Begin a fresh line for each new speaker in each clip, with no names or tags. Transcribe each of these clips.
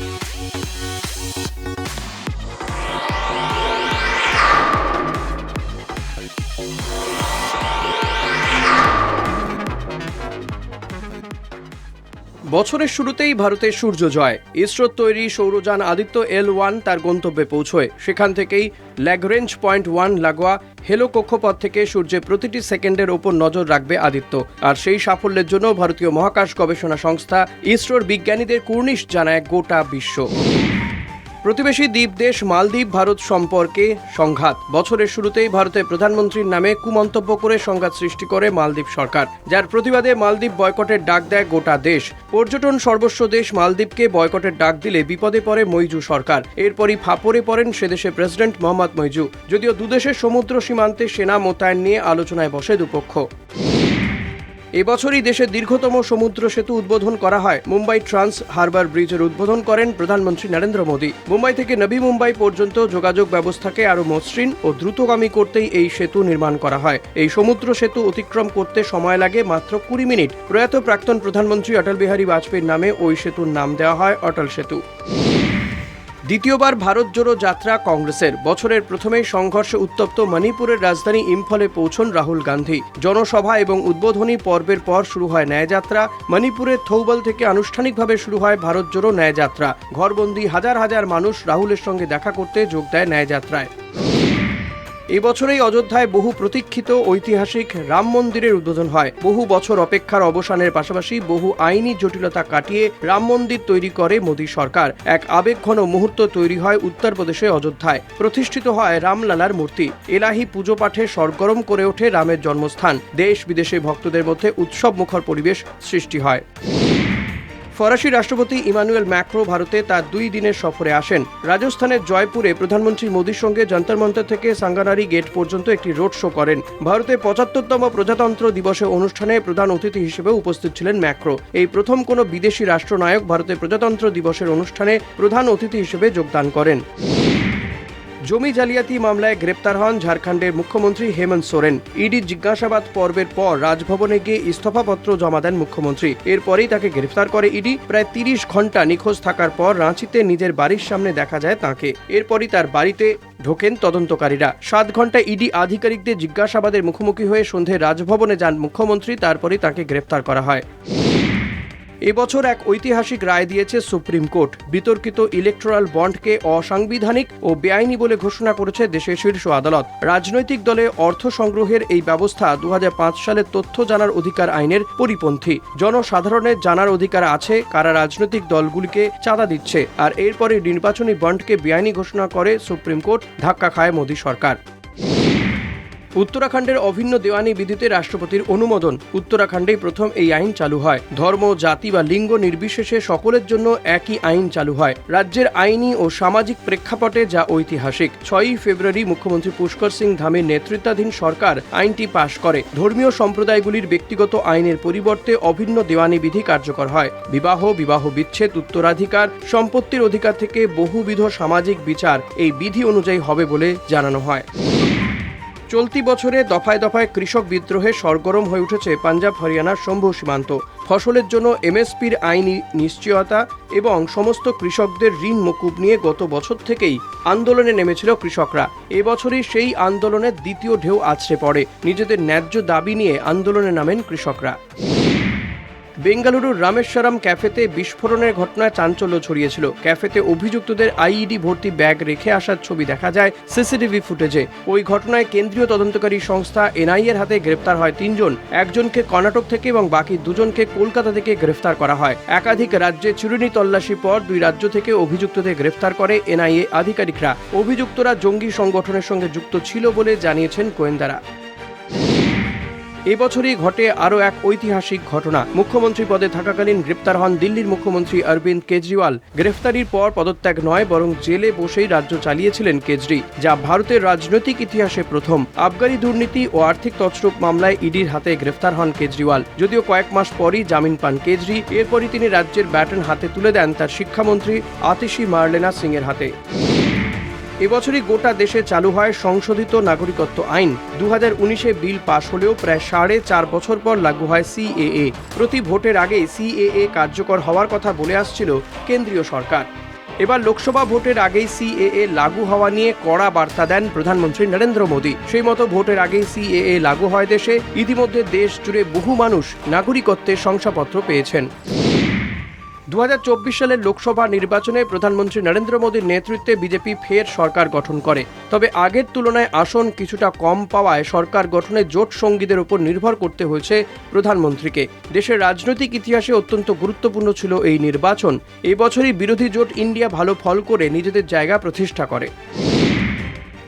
Bye. বছরের শুরুতেই ভারতের সূর্য জয়। ইসরোর তৈরি সৌরযান আদিত্য এল ওয়ান তার গন্তব্যে পৌঁছয়। সেখান থেকেই ল্যাগরেঞ্জ পয়েন্ট ওয়ান লাগোয়া হেলো কক্ষপথ থেকে সূর্যের প্রতিটি সেকেন্ডের ওপর নজর রাখবে আদিত্য। আর সেই সাফল্যের জন্য ভারতীয় মহাকাশ গবেষণা সংস্থা ইসরোর বিজ্ঞানীদের কুর্নিশ জানায় গোটা বিশ্ব। প্রতিবেশী দ্বীপ দেশ মালদ্বীপ, ভারত সম্পর্কে সংঘাত। বছরের শুরুতেই ভারতের প্রধানমন্ত্রীর নামে কুমন্তব্য করে সংঘাত সৃষ্টি করে মালদ্বীপ সরকার, যার প্রতিবাদে মালদ্বীপ বয়কটের ডাক দেয় গোটা দেশ। পর্যটন সর্বস্ব দেশ মালদ্বীপকে বয়কটের ডাক দিলে বিপদে পড়ে মৈজু সরকার। এরপরই ফাপড়ে পড়েন সে দেশের প্রেসিডেন্ট মোহাম্মদ মৈজু। যদিও দুদেশের সমুদ্র সীমান্তে সেনা মোতায়েন নিয়ে আলোচনায় বসে দুপক্ষ। এবছরই দেশের দীর্ঘতম সমুদ্র সেতু উদ্বোধন করা হয়। মুম্বাই ট্রান্স হারবার ব্রিজের উদ্বোধন করেন প্রধানমন্ত্রী নরেন্দ্র মোদী। মুম্বাই থেকে নবী মুম্বাই পর্যন্ত যোগাযোগ ব্যবস্থাকে আরও মসৃণ ও দ্রুতগামী করতেই এই সেতু নির্মাণ করা হয়। এই সমুদ্র সেতু অতিক্রম করতে সময় লাগে মাত্র কুড়ি মিনিট। প্রয়াত প্রাক্তন প্রধানমন্ত্রী অটল বিহারী বাজপেয়ীর নামে ওই সেতুর নাম দেওয়া হয় অটল সেতু। দ্বিতীয়বার ভারত জোড়ো যাত্রা কংগ্রেসের। বছরের প্রথমেই সংঘর্ষে উত্তপ্ত মণিপুরের রাজধানী ইম্ফলে পৌঁছন রাহুল গান্ধী। জনসভা এবং উদ্বোধনী পর্বের পর শুরু হয় ন্যায়যাত্রা। মণিপুরের থৌবল থেকে আনুষ্ঠানিকভাবে শুরু হয় ভারত জোড়ো ন্যায়যাত্রা। ঘরবন্দি হাজার হাজার মানুষ রাহুলের সঙ্গে দেখা করতে যোগ দেয় ন্যায়যাত্রায়। এবছরেই অযোধ্যায় বহু প্রতীক্ষিত ঐতিহাসিক রাম মন্দিরের উদ্বোধন হয়। বহু বছর অপেক্ষার অবসানের পাশাপাশি বহু আইনি জটিলতা কাটিয়ে রাম মন্দির তৈরি করে মোদী সরকার। এক আবেগঘন মুহূর্ত তৈরি হয় উত্তরপ্রদেশে অযোধ্যায়। প্রতিষ্ঠিত হয় রামলালার মূর্তি। এলাহি পুজো পাঠে সরগরম করে ওঠে রামের জন্মস্থান। দেশ বিদেশে ভক্তদের মধ্যে উৎসব মুখর পরিবেশ সৃষ্টি হয়। ফরাসি রাষ্ট্রপতি ইমানুয়েল ম্যাক্রো ভারতে তার দুই দিনের সফরে আসেন। রাজস্থানের জয়পুরে প্রধানমন্ত্রী মোদীর সঙ্গে যন্তর মন্তর থেকে সাঙ্গানারি গেট পর্যন্ত একটি রোড শো করেন। ভারতে পঁচাত্তরতম প্রজাতন্ত্র দিবসে অনুষ্ঠানে প্রধান অতিথি হিসেবে উপস্থিত ছিলেন ম্যাক্রো। এই প্রথম কোনো বিদেশি রাষ্ট্রনায়ক ভারতে প্রজাতন্ত্র দিবসের অনুষ্ঠানে প্রধান অতিথি হিসেবে যোগদান করেন। জমি জালিয়াতি মামলায় গ্রেপ্তার হন ঝাড়খণ্ডের মুখ্যমন্ত্রী হেমন্ত সোরেন। ইডি জিজ্ঞাসাবাদ পর্বের পর রাজভবনে গিয়ে ইস্তফাপত্র জমা দেন মুখ্যমন্ত্রী। এরপরেই তাকে গ্রেফতার করে ইডি। প্রায় তিরিশ ঘণ্টা নিখোঁজ থাকার পর রাঁচিতে নিজের বাড়ির সামনে দেখা যায় তাকে। এরপরই তার বাড়িতে ঢোকেন তদন্তকারীরা। সাত ঘণ্টা ইডি আধিকারিকদের জিজ্ঞাসাবাদের মুখোমুখি হয়ে সন্ধে রাজভবনে যান মুখ্যমন্ত্রী, তারপরেই তাকে গ্রেফতার করা হয়। এবছর এক ঐতিহাসিক রায় দিয়েছে সুপ্রিম কোর্ট। বিতর্কিত ইলেকট্রাল বন্ডকে অসাংবিধানিক ও বেআইনি বলে ঘোষণা করেছে দেশের শীর্ষ আদালত। রাজনৈতিক দলে অর্থ সংগ্রহের এই ব্যবস্থা দু হাজার পাঁচ সালে তথ্য জানার অধিকার আইনের পরিপন্থী। জনসাধারণের জানার অধিকার আছে, কারা রাজনৈতিক দলগুলিকে চাঁদা দিচ্ছে, আর এরপরে নির্বাচনী বন্ডকে বেআইনি ঘোষণা করে সুপ্রিম কোর্ট ধাক্কা খায় মোদী সরকার। উত্তরাখণ্ডের অভিন্ন দেওয়ানি বিধিতে রাষ্ট্রপতির অনুমোদন। উত্তরাখণ্ডেই প্রথম এই আইন চালু হয়। ধর্ম, জাতি বা লিঙ্গ নির্বিশেষে সকলের জন্য একই আইন চালু হয়। রাজ্যের আইনি ও সামাজিক প্রেক্ষাপটে যা ঐতিহাসিক। ছয়ই ফেব্রুয়ারি মুখ্যমন্ত্রী পুষ্কর সিং ধামের নেতৃত্বাধীন সরকার আইনটি পাশ করে। ধর্মীয় সম্প্রদায়গুলির ব্যক্তিগত আইনের পরিবর্তে অভিন্ন দেওয়ানি বিধি কার্যকর হয়। বিবাহ বিবাহ বিচ্ছেদ, উত্তরাধিকার, সম্পত্তির অধিকার থেকে বহুবিধ সামাজিক বিচার এই বিধি অনুযায়ী হবে বলে জানানো হয়। চলতি বছরে দফায় দফায় কৃষক বিদ্রোহে সরগরম হয়ে উঠেছে পাঞ্জাব, হরিয়ানার শম্ভু সীমান্ত। ফসলের জন্য এমএসপির আইনি নিশ্চয়তা এবং সমস্ত কৃষকদের ঋণ মকুব নিয়ে গত বছর থেকেই আন্দোলনে নেমেছিল কৃষকরা। এবছরই সেই আন্দোলনের দ্বিতীয় ঢেউ আছড়ে পড়ে। নিজেদের ন্যায্য দাবি নিয়ে আন্দোলনে নামেন কৃষকরা। বেঙ্গালুরুর রামেশ্বরম ক্যাফেতে বিস্ফোরণের ঘটনায় চাঞ্চল্য ছড়িয়েছিল। ক্যাফেতে অভিযুক্তদের আইইডি ভর্তি ব্যাগ রেখে আসার ছবি দেখা যায় সিসিটিভি ফুটেজে। ওই ঘটনায় কেন্দ্রীয় তদন্তকারী সংস্থা এনআইএর হাতে গ্রেপ্তার হয় তিনজন। একজনকে কর্ণাটক থেকে এবং বাকি দুজনকে কলকাতা থেকে গ্রেফতার করা হয়। একাধিক রাজ্যে চিরুনি তল্লাশি পর দুই রাজ্য থেকে অভিযুক্তদের গ্রেফতার করে এনআইএ আধিকারিকরা। অভিযুক্তরা জঙ্গি সংগঠনের সঙ্গে যুক্ত ছিল বলে জানিয়েছেন গোয়েন্দারা। এবছরই ঘটে আরও এক ঐতিহাসিক ঘটনা। মুখ্যমন্ত্রী পদে থাকাকালীন গ্রেপ্তার হন দিল্লির মুখ্যমন্ত্রী অরবিন্দ কেজরিওয়াল। গ্রেফতারির পর পদত্যাগ নয়, বরং জেলে বসেই রাজ্য চালিয়েছিলেন কেজরি, যা ভারতের রাজনৈতিক ইতিহাসে প্রথম। আবগারি দুর্নীতি ও আর্থিক তছরূপ মামলায় ইডির হাতে গ্রেফতার হন কেজরিওয়াল। যদিও কয়েক মাস পরই জামিন পান কেজরি, এরপরই তিনি রাজ্যের ব্যাটন হাতে তুলে দেন তার শিক্ষামন্ত্রী আতিশি মার্লেনা সিং এর হাতে। এবছরই গোটা দেশে চালু হয় সংশোধিত নাগরিকত্ব আইন। দু হাজার উনিশে বিল পাশ হলেও প্রায় সাড়ে চার বছর পর লাগু হয় সিএএ। প্রতি ভোটের আগে সিএএ কার্যকর হওয়ার কথা বলে আসছিল কেন্দ্রীয় সরকার। এবার লোকসভা ভোটের আগেই সিএএ লাগু হওয়া নিয়ে কড়া বার্তা দেন প্রধানমন্ত্রী নরেন্দ্র মোদী। সেই মতো ভোটের আগেই সিএএ লাগু হয় দেশে। ইতিমধ্যে দেশ জুড়ে বহু মানুষ নাগরিকত্বের শংসাপত্র পেয়েছেন। দু হাজার চব্বিশ সালের লোকসভা নির্বাচনে প্রধানমন্ত্রী নরেন্দ্র মোদীর নেতৃত্বে বিজেপি ফের সরকার গঠন করে। তবে আগের তুলনায় আসন কিছুটা কম পাওয়ায় সরকার গঠনে জোট সঙ্গীদের উপর নির্ভর করতে হয়েছে প্রধানমন্ত্রীকে। দেশের রাজনৈতিক ইতিহাসে অত্যন্ত গুরুত্বপূর্ণ ছিল এই নির্বাচন। এবছরই বছরই বিরোধী জোট ইন্ডিয়া ভালো ফল করে নিজেদের জায়গা প্রতিষ্ঠা করে।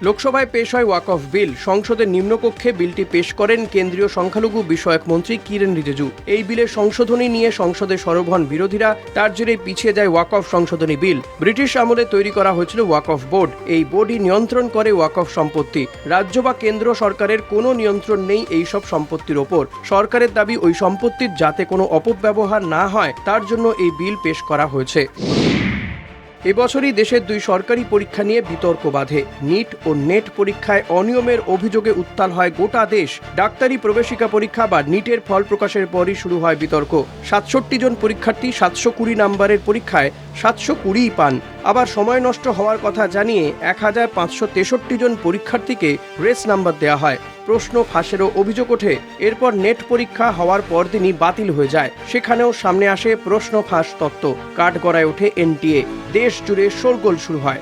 লোকসভায় পেশ হয় ওয়াক অফ বিল। সংসদের নিম্নকক্ষে বিলটি পেশ করেন কেন্দ্রীয় সংখ্যালঘু বিষয়ক মন্ত্রী কিরেন রিজিজু। এই বিলের সংশোধনী নিয়ে সংসদে সরব হন বিরোধীরা, তার জেরে পিছিয়ে যায় ওয়াক অফ সংশোধনী বিল। ব্রিটিশ আমলে তৈরি করা হয়েছিল ওয়াক অফ বোর্ড। এই বোর্ডই নিয়ন্ত্রণ করে ওয়াক অফ সম্পত্তি। রাজ্য বা কেন্দ্র সরকারের কোনো নিয়ন্ত্রণ নেই এই সব সম্পত্তির ওপর। সরকারের দাবি, ওই সম্পত্তির যাতে কোনো অপব্যবহার না হয়, তার জন্য এই বিল পেশ করা হয়েছে। এবছরই দেশের দুই সরকারি পরীক্ষা নিয়ে বিতর্ক বাধে। নিট ও নেট পরীক্ষায় অনিয়মের অভিযোগে উত্তাল হয় গোটা দেশ। ডাক্তারি প্রবেশিকা পরীক্ষা বা নিটের ফল প্রকাশের পরই শুরু হয় বিতর্ক। সাতষট্টি জন পরীক্ষার্থী সাতশো কুড়ি নাম্বারের পরীক্ষায় সাতশো কুড়িই পান। আবার সময় নষ্ট হওয়ার কথা জানিয়ে এক হাজার পাঁচশো তেষট্টি জন পরীক্ষার্থীকে রেস নাম্বার দেওয়া হয়। প্রশ্ন ফাঁসেরও অভিযোগ ওঠে। এরপর নেট পরীক্ষা হওয়ার পরদিনই বাতিল হয়ে যায়। সেখানেও সামনে আসে প্রশ্ন ফাঁস তত্ত্ব। কাঠগড়ায় ওঠে এনটিএ। দেশ জুড়ে শোরগোল শুরু হয়।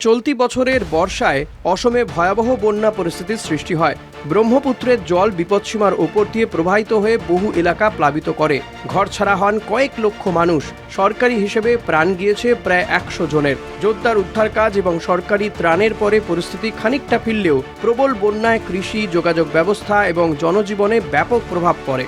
চলতি বছরের বর্ষায় অসমে ভয়াবহ বন্যা পরিস্থিতির সৃষ্টি হয়। ব্রহ্মপুত্রের জল বিপদসীমার ওপর দিয়ে প্রবাহিত হয়ে বহু এলাকা প্লাবিত করে। ঘর ছাড়া হন কয়েক লক্ষ মানুষ। সরকারি হিসেবে প্রাণ গিয়েছে প্রায় একশো জনের। জোরদার উদ্ধার কাজ এবং সরকারি ত্রাণের পরে পরিস্থিতি খানিকটা ফিরলেও প্রবল বন্যায় কৃষি যোগাযোগ ব্যবস্থা এবং জনজীবনে ব্যাপক প্রভাব পড়ে।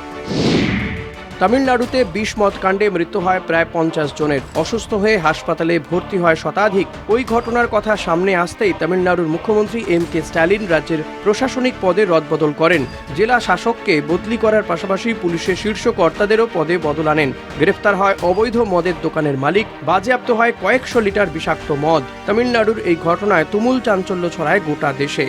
তামিলনাড়ুতে বিষ মদ কাণ্ডে মৃত্যু হয় প্রায় পঞ্চাশ জনের। অসুস্থ হয়ে হাসপাতালে ভর্তি হয় শতাধিক। ওই ঘটনার কথা সামনে আসতেই তামিলনাড়ুর মুখ্যমন্ত্রী এম কে স্ট্যালিন রাজ্যের প্রশাসনিক পদে রদবদল করেন। জেলা শাসককে বদলি করার পাশাপাশি পুলিশের শীর্ষ কর্তাদেরও পদে বদল আনেন। গ্রেফতার হয় অবৈধ মদের দোকানের মালিক। বাজেয়াপ্ত হয় কয়েকশো লিটার বিষাক্ত মদ। তামিলনাড়ুর এই ঘটনায় তুমুল চাঞ্চল্য ছড়ায় গোটা দেশে।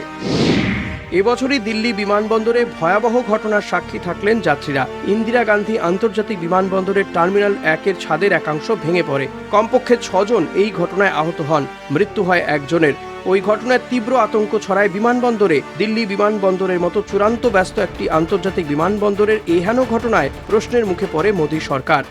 এবছরই দিল্লি বিমানবন্দরে ভয়াবহ ঘটনার সাক্ষী থাকলেন যাত্রীরা। ইন্দিরা গান্ধী আন্তর্জাতিক বিমানবন্দরের টার্মিনাল একের ছাদের একাংশ ভেঙে পড়ে। কমপক্ষে ছজন এই ঘটনায় আহত হন। মৃত্যু হয় একজনের। ওই ঘটনায় তীব্র আতঙ্ক ছড়ায় বিমানবন্দরে। দিল্লি বিমানবন্দরের মতো চূড়ান্ত ব্যস্ত একটি আন্তর্জাতিক বিমানবন্দরের এহেন ঘটনায় প্রশ্নের মুখে পড়ে মোদী সরকার।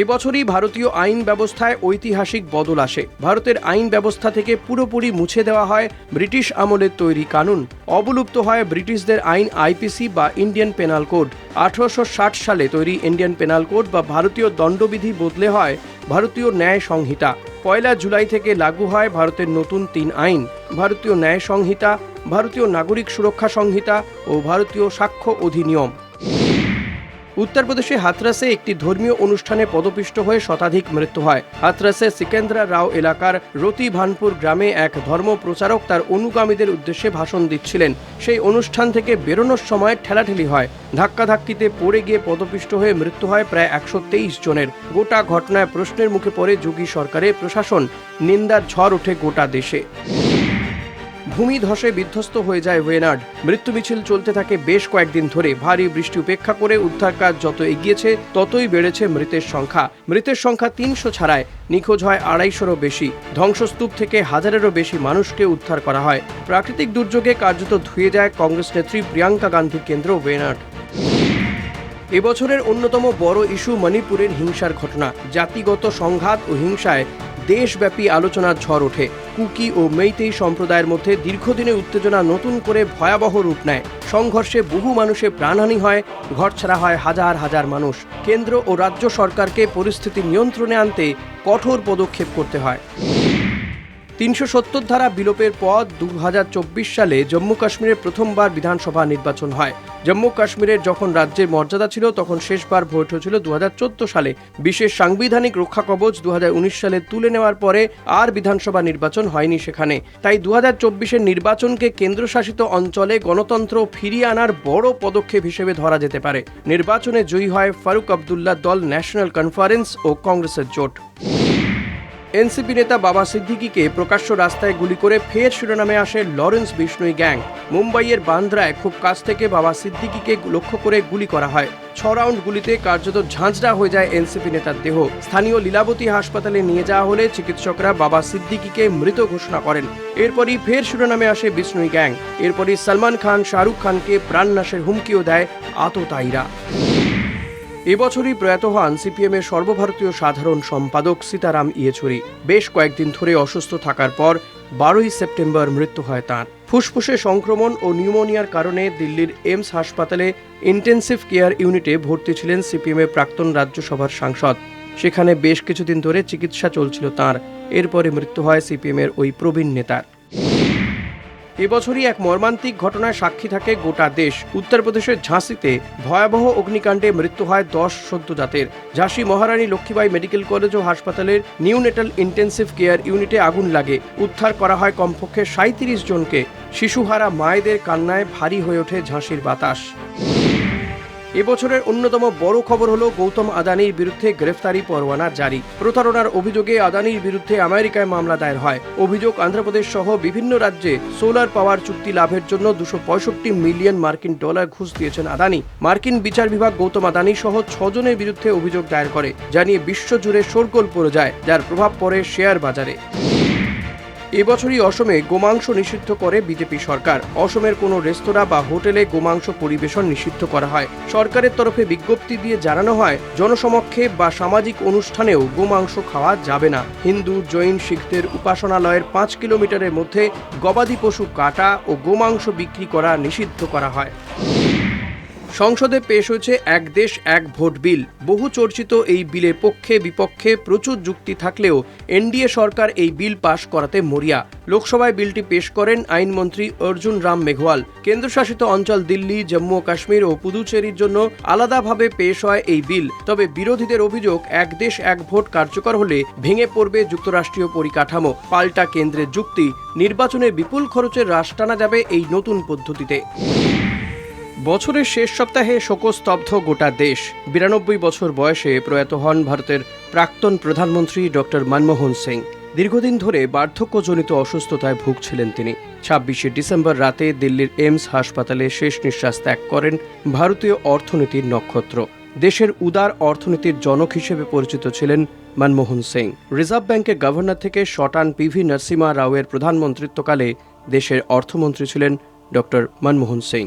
এবছরই ভারতীয় আইন ব্যবস্থায় ঐতিহাসিক বদল আসে। ভারতের আইন ব্যবস্থা থেকে পুরোপুরি মুছে দেওয়া হয় ব্রিটিশ আমলের তৈরি কানুন। অবলুপ্ত হয় ব্রিটিশদের আইন আইপিসি বা ইন্ডিয়ান পেনাল কোড। আঠারোশো ষাট সালে তৈরি ইন্ডিয়ান পেনাল কোড বা ভারতীয় দণ্ডবিধি বদলে হয় ভারতীয় ন্যায় সংহিতা। পয়লা জুলাই থেকে লাগু হয় ভারতের নতুন তিন আইন। ভারতীয় ন্যায় সংহিতা, ভারতীয় নাগরিক সুরক্ষা সংহিতা ও ভারতীয় সাক্ষ্য অধিনিয়ম। উত্তরপ্রদেশে হাতরাসে একটি ধর্মীয় অনুষ্ঠানে পদপিষ্ট হয়ে শতাধিক মৃত্যু হয়। হাতরাসে সিকেন্দ্রা রাও এলাকার রতি ভানপুর গ্রামে এক ধর্ম প্রচারক তার অনুগামীদের উদ্দেশ্যে ভাষণ দিচ্ছিলেন। সেই অনুষ্ঠান থেকে বেরোনোর সময় ঠেলাঠেলি হয়। ধাক্কাধাক্কিতে পড়ে গিয়ে পদপিষ্ট হয়ে মৃত্যু হয় প্রায় একশো তেইশ জনের। গোটা ঘটনায় প্রশ্নের মুখে পড়ে যোগী সরকারের প্রশাসন। নিন্দার ঝড় ওঠে গোটা দেশে। ভূমি ধসে বিধ্বস্ত হয়ে যায় ওয়েনার্ড। মৃত্যু মিছিল চলতে থাকে বেশ কয়েকদিন ধরে। ভারী বৃষ্টি উপেক্ষা করে উদ্ধার কাজ যত এগিয়েছে, ততই বেড়েছে মৃতের সংখ্যা। মৃতের সংখ্যা তিনশো ছাড়ায়। নিখোঁজ হয় আড়াইশোরও বেশি। ধ্বংসস্তূপ থেকে হাজারেরও বেশি মানুষকে উদ্ধার করা হয়। প্রাকৃতিক দুর্যোগে কার্যত ধুয়ে যায় কংগ্রেস নেত্রী প্রিয়াঙ্কা গান্ধীর কেন্দ্র ওয়েনার্ড। এবছরের অন্যতম বড় ইস্যু মণিপুরের হিংসার ঘটনা। জাতিগত সংঘাত ও হিংসায় দেশব্যাপী আলোচনার ঝড় ওঠে। কুকি ও মেইতেই সম্প্রদায়ের মধ্যে দীর্ঘদিনের উত্তেজনা নতুন করে ভয়াবহ রূপ নেয়। সংঘর্ষে বহু মানুষের প্রাণহানি হয়, ঘরছাড়া হয় হাজার হাজার মানুষ। কেন্দ্র ও রাজ্য সরকারকে পরিস্থিতি নিয়ন্ত্রণে আনতে কঠোর পদক্ষেপ করতে হয়। তিনশো সত্তর ধারা বিলোপের পর দু হাজার চব্বিশ সালে জম্মু কাশ্মীরে প্রথমবার বিধানসভা নির্বাচন হয়। জম্মু কাশ্মীরের যখন রাজ্যের মর্যাদা ছিল, তখন শেষবার ভোট হয়েছিল দু হাজার চোদ্দ সালে। বিশেষ সাংবিধানিক রক্ষা কবচ দু হাজার উনিশ সালে তুলে নেওয়ার পরে আর বিধানসভা নির্বাচন হয়নি সেখানে। তাই দু হাজার নির্বাচনকে কেন্দ্রশাসিত অঞ্চলে গণতন্ত্র ফিরিয়ে আনার বড় পদক্ষেপ হিসেবে ধরা যেতে পারে। নির্বাচনে জয়ী হয় ফারুক আবদুল্লাহ দল ন্যাশনাল কনফারেন্স ও কংগ্রেসের জোট। এনসিপি নেতা বাবা সিদ্দিকিকে প্রকাশ্য রাস্তায় গুলি করে ফের শিরোনামে আসে লরেন্স বিষ্ণুই গ্যাং। মুম্বাইয়ের বান্দ্রায় খুব কাছ থেকে বাবা সিদ্দিকিকে লক্ষ্য করে গুলি করা হয়। ছ রাউন্ড গুলিতে কার্যত ঝাঁঝরা হয়ে যায় এনসিপি নেতার দেহ। স্থানীয় লীলাবতী হাসপাতালে নিয়ে যাওয়া হলে চিকিৎসকরা বাবা সিদ্দিকিকে মৃত ঘোষণা করেন। এরপরই ফের শিরোনামে আসে বিষ্ণুই গ্যাং। এরপরই সলমান খান, শাহরুখ খানকে প্রাণনাশের হুমকিও দেয় আততায়ীরা। এবছরই প্রয়াত হন সিপিএমের সর্বভারতীয় সাধারণ সম্পাদক সীতারাম ইয়েচুরি। বেশ কয়েকদিন ধরে অসুস্থ থাকার পর বারোই সেপ্টেম্বর মৃত্যু হয় তাঁর। ফুসফুসে সংক্রমণ ও নিউমোনিয়ার কারণে দিল্লির এমস হাসপাতালে ইন্টেন্সিভ কেয়ার ইউনিটে ভর্তি ছিলেন সিপিএমের প্রাক্তন রাজ্যসভার সাংসদ। সেখানে বেশ কিছুদিন ধরে চিকিৎসা চলছিল তাঁর। এরপরে মৃত্যু হয় সিপিএমের ওই প্রবীণ নেতার। এবছরই এক মর্মান্তিক ঘটনায় সাক্ষী থাকে গোটা দেশ। উত্তরপ্রদেশের ঝাঁসিতে ভয়াবহ অগ্নিকাণ্ডে মৃত্যু হয় দশ সদ্যজাতের ঝাঁসি মহারানী লক্ষ্মীবাই মেডিকেল কলেজ ও হাসপাতালের নিউনেটাল ইন্টেন্সিভ কেয়ার ইউনিটে আগুন লাগে। উদ্ধার করা হয় কমপক্ষে সাঁত্রিশ জনকে। শিশুহারা মায়েদের কান্নায় ভারী হয়ে ওঠে ঝাঁসির বাতাস। এবছরের অন্যতম বড় খবর হলো গৌতম আদানির বিরুদ্ধে গ্রেফতারি পরোয়ানা জারি। প্রতারণার অভিযোগে আদানির বিরুদ্ধে আমেরিকায় মামলা দায়ের হয়। অভিযোগ অন্ধ্রপ্রদেশ সহ বিভিন্ন রাজ্যে সোলার পাওয়ার চুক্তি লাভের জন্য দুশো মিলিয়ন মার্কিন ডলার ঘুষ দিয়েছেন আদানি। মার্কিন বিচার বিভাগ গৌতম আদানি সহ ছজনের বিরুদ্ধে অভিযোগ দায়ের করে জানিয়ে বিশ্বজুড়ে শোরগোল পড়ে যায়, যার প্রভাব পড়ে শেয়ার বাজারে। এবছরই অসমে গোমাংস নিষিদ্ধ করে বিজেপি সরকার। অসমের কোনো রেস্তোরাঁ বা হোটেলে গোমাংস পরিবেশন নিষিদ্ধ করা হয়। সরকারের তরফে বিজ্ঞপ্তি দিয়ে জানানো হয়, জনসমক্ষে বা সামাজিক অনুষ্ঠানেও গোমাংস খাওয়া যাবে না। হিন্দু, জৈন, শিখদের উপাসনালয়ের পাঁচ কিলোমিটারের মধ্যে গবাদি পশু কাটা ও গোমাংস বিক্রি করা নিষিদ্ধ করা হয়। সংসদে পেশ হয়েছে এক দেশ, এক ভোট বিল। বহু চর্চিত এই বিলের পক্ষে, বিপক্ষে প্রচুর যুক্তি থাকলেও এনডিএ সরকার এই বিল পাশ করাতে মরিয়া। লোকসভায় বিলটি পেশ করেন আইনমন্ত্রী অর্জুন রাম মেঘওয়াল। কেন্দ্রশাসিত অঞ্চল দিল্লি, জম্মু ও কাশ্মীর ও পুদুচেরির জন্য আলাদাভাবে পেশ হয় এই বিল। তবে বিরোধীদের অভিযোগ, এক দেশ, এক ভোট কার্যকর হলে ভেঙে পড়বে যুক্তরাষ্ট্রীয় পরিকাঠামো। পাল্টা কেন্দ্রের যুক্তি, নির্বাচনে বিপুল খরচের হ্রাস টানা যাবে এই নতুন পদ্ধতিতে। বছরের শেষ সপ্তাহে শোকস্তব্ধ গোটা দেশ। বিরানব্বই বছর বয়সে প্রয়াত হন ভারতের প্রাক্তন প্রধানমন্ত্রী ডক্টর মনমোহন সিং। দীর্ঘদিন ধরে বার্ধক্যজনিত অসুস্থতায় ভুগছিলেন তিনি। ছাব্বিশে ডিসেম্বর রাতে দিল্লির এমস হাসপাতালে শেষ নিঃশ্বাস ত্যাগ করেন ভারতীয় অর্থনীতির নক্ষত্র। দেশের উদার অর্থনীতির জনক হিসেবে পরিচিত ছিলেন মনমোহন সিং। রিজার্ভ ব্যাংকের গভর্নর থেকে শটান পিভি নরসিমা রাওয়ের প্রধানমন্ত্রিত্বকালে দেশের অর্থমন্ত্রী ছিলেন ডক্টর মনমোহন সিং।